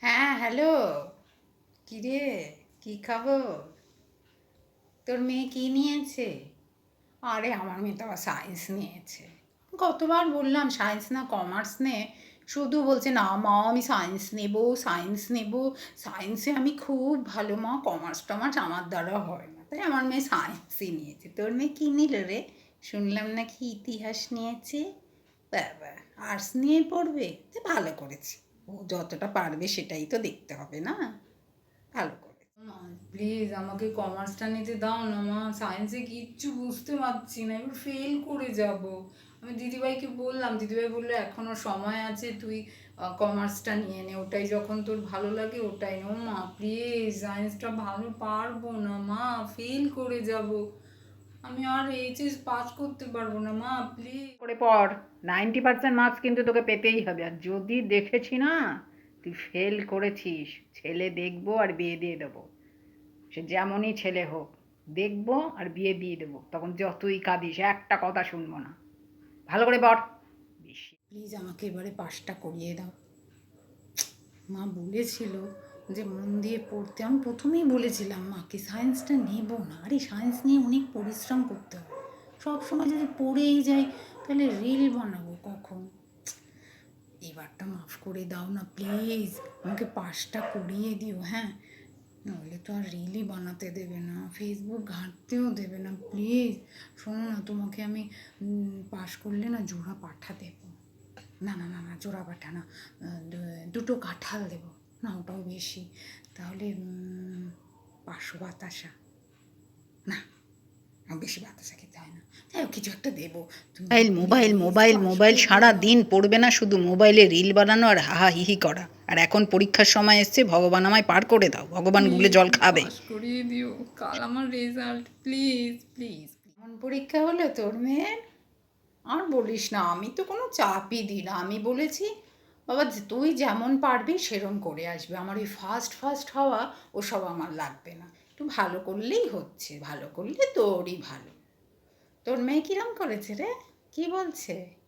হ্যাঁ হ্যালো। কী রে? কী খবর? তোর মেয়ে কী নিয়েছে? আরে, আমার মেয়ে তো আবার সায়েন্স নিয়েছে। কতবার বললাম সায়েন্স না কমার্স নে। শুধু বলছে, না মা, আমি সায়েন্স নেব সায়েন্স নেব। সায়েন্সে আমি খুব ভালো মা কমার্স টমার্স আমার দ্বারা হয় না। তাই আমার মেয়ে সায়েন্সই নিয়েছে। তোর মেয়ে কী নিল রে? শুনলাম নাকি ইতিহাস নিয়েছে। বাবা আর্টস নিয়ে পড়বে? ভালো করেছে। ও যতটা পারবে সেটাই তো দেখতে হবে, না? ভালো করে। প্লিজ আমাকে কমার্সটা নিতে দাও না, মা। সায়েন্সে কিচ্ছু বুঝতে পারছি না, এবার ফেল করে যাব। আমি দিদিভাইকে বললাম, দিদিভাই বলল, এখনও সময় আছে, তুই কমার্সটা নিয়ে নে। ওটাই যখন তোর ভালো লাগে, ওটাই নে। ও মা প্লিজ সায়েন্সটা ভালো পারব না, মা। ফেল করে যাব। আমি আর এইচএস পাস করতে পারব না মা প্লিজ করে পড়। নাইনটি পার্সেন্ট মার্কস কিন্তু তোকে পেতেই হবে। আর যদি দেখেছি না তুই ফেল করেছিস। ছেলে দেখব আর বিয়ে দিয়ে দেবো। সে যেমনই ছেলে হোক দেখব আর বিয়ে দিয়ে দেবো। তখন যতই কাঁদিস একটা কথা শুনব না। ভালো করে পড়। বেশি। প্লিজ আমাকে এবারে পাশটা করিয়ে দাও। মা বলেছিল যে মন দিয়ে পড়তে, আমি প্রথমেই বলেছিলাম মাকে সায়েন্সটা নেব না? আরে সায়েন্স নিয়ে অনেক পরিশ্রম করতে হবে। সব সময় যদি পড়েই যাই, তাহলে রিল বানাবো কখন? এবারটা মাফ করে দাও না প্লিজ আমাকে পাশটা করিয়ে দিও হ্যাঁ? নইলে তো আর রিলই বানাতে দেবে না ফেসবুক ঘাঁটতেও দেবে না প্লিজ শোনো না, তোমাকে আমি পাশ করলে না জোড়া পাঠা দেবো। না না না না, জোড়া পাঠা না দুটো কাঁঠাল দেবো। না ওটাও বেশি। তাহলে পাঁচশো বাতাসা। না বেশি বাতাসা খেতে হয় না। যাই হোক, কিছু একটা দেবো। মোবাইল মোবাইল মোবাইল মোবাইল সারা দিন পড়বে না শুধু মোবাইলে রিল বানানো আর হাহা হিহি করা। আর এখন পরীক্ষার সময় এসছে ভগবান আমায় পার করে দাও। ভগবান গুলে জল খাবে। করিয়ে দিও। কাল আমার রেজাল্ট প্লিজ প্লিজ কেমন পরীক্ষা হলো তোর মেয়ের আর বলিস না আমি তো কোনো চাপই দিই না। আমি বলেছি বাবা তুই যেমন পারবি সেরম করে আসবে। আমার ওই ফার্স্ট ফার্স্ট হওয়া, ওসব আমার লাগবে না। একটু ভালো করলেই হচ্ছে, ভালো করলে তোরই ভালো। তোর মেয়ে কিরম করেছে রে? কি বলছে?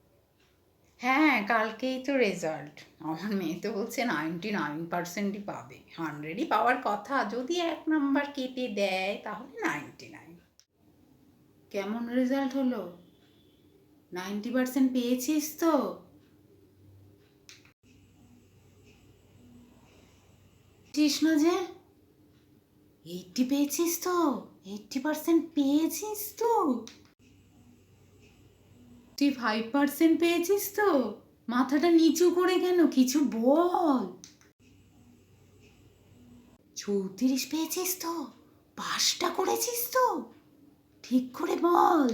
হ্যাঁ কালকেই তো রেজাল্ট আমার মেয়ে তো বলছে নাইনটি নাইন পার্সেন্টই পাবে। হান্ড্রেডই পাওয়ার কথা। যদি এক নাম্বার কেটে দেয়, তাহলে নাইনটি নাইন কেমন রেজাল্ট হলো? নাইনটি পার্সেন্ট পেয়েছিস তো? না যে? এইটটি পেয়েছিস তো এইটটি পার্সেন্ট পেয়েছিস তো। তুই ফাইভ পার্সেন্ট পেয়েছিস তো, মাথাটা নিচু করে কেন, কিছু বল। চৌত্রিশ পেয়েছিস তো, পাঁচটা করেছিস তো, ঠিক করে বল।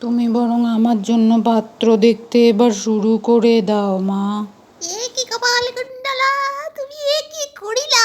তুমি বরং আমার জন্য পাত্র দেখতে এবার শুরু করে দাও, মা। কপাল তুমি কি করিলা?